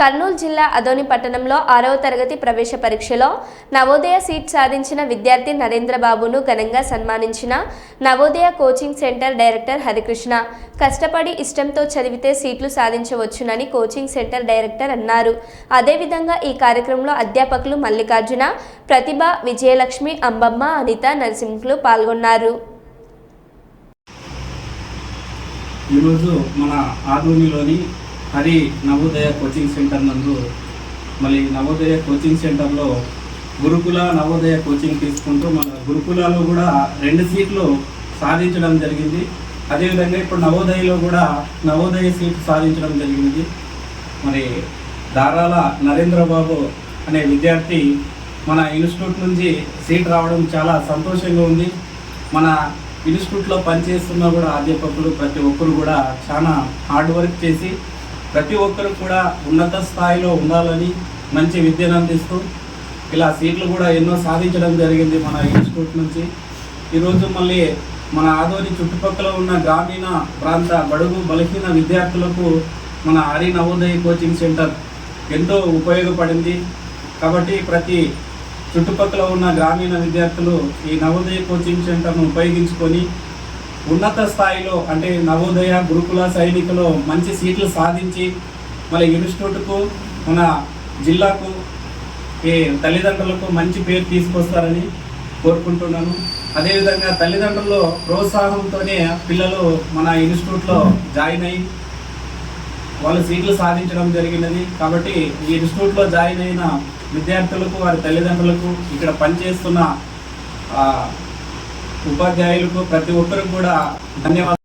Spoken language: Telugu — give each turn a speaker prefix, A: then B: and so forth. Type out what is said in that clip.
A: కర్నూలు జిల్లా అదోని పట్టణంలో ఆరవ తరగతి ప్రవేశ పరీక్షలో నవోదయ సీట్ సాధించిన విద్యార్థి నరేంద్రబాబును ఘనంగా సన్మానించిన Navodaya coaching centre director Harikrishna. కష్టపడి ఇష్టంతో చదివితే సీట్లు సాధించవచ్చునని కోచింగ్ సెంటర్ డైరెక్టర్ అన్నారు. అదేవిధంగా ఈ కార్యక్రమంలో అధ్యాపకులు మల్లికార్జున ప్రతిభ విజయలక్ష్మి అంబమ్మ అనిత నరసింహులు పాల్గొన్నారు.
B: ఈరోజు మన ఆదోనిలోని హరి నవోదయ కోచింగ్ సెంటర్ నందు మళ్ళీ నవోదయ కోచింగ్ సెంటర్లో గురుకుల నవోదయ కోచింగ్ తీసుకుంటూ మన గురుకులలో కూడా రెండు సీట్లు సాధించడం జరిగింది. అదేవిధంగా ఇప్పుడు నవోదయలో కూడా నవోదయ సీట్ సాధించడం జరిగింది. మరి దారాల నరేంద్రబాబు అనే విద్యార్థి మన ఇన్స్టిట్యూట్ నుంచి సీట్ రావడం చాలా సంతోషంగా ఉంది. మన ఇన్స్టిట్యూట్లో పనిచేస్తున్న కూడా అధ్యాపకులు ప్రతి ఒక్కరు కూడా చాలా హార్డ్ వర్క్ చేసి ప్రతి ఒక్కరు కూడా ఉన్నత స్థాయిలో ఉండాలని మంచి విద్యను అందిస్తూ ఇలా సీట్లు కూడా ఎన్నో సాధించడం జరిగింది మన ఇన్స్టిట్యూట్ నుంచి. ఈరోజు మళ్ళీ మన ఆదోని చుట్టుపక్కల ఉన్న గ్రామీణ ప్రాంత బడుగు బలహీన విద్యార్థులకు మన హరి నవోదయ కోచింగ్ సెంటర్ ఎంతో ఉపయోగపడింది. కాబట్టి ప్రతి చుట్టుపక్కల ఉన్న గ్రామీణ విద్యార్థులు ఈ నవోదయ కోచింగ్ సెంటర్ను ఉపయోగించుకొని ఉన్నత స్థాయిలో అంటే నవోదయ గురుకుల సైనికులు మంచి సీట్లు సాధించి మన ఇన్స్టిట్యూట్కు మన జిల్లాకు ఈ తల్లిదండ్రులకు మంచి పేరు తీసుకొస్తారని కోరుకుంటున్నాను. అదేవిధంగా తల్లిదండ్రుల ప్రోత్సాహంతోనే పిల్లలు మన ఇన్స్టిట్యూట్లో జాయిన్ అయ్యి వాళ్ళు సీట్లు సాధించడం జరిగినది. కాబట్టి ఈ ఇన్స్టిట్యూట్లో జాయిన్ అయిన విద్యార్థులకు వారి తల్లిదండ్రులకు ఇక్కడ పనిచేస్తున్న ఉపాధ్యాయులకు ప్రతి ఒక్కరికి కూడా ధన్యవాదాలు.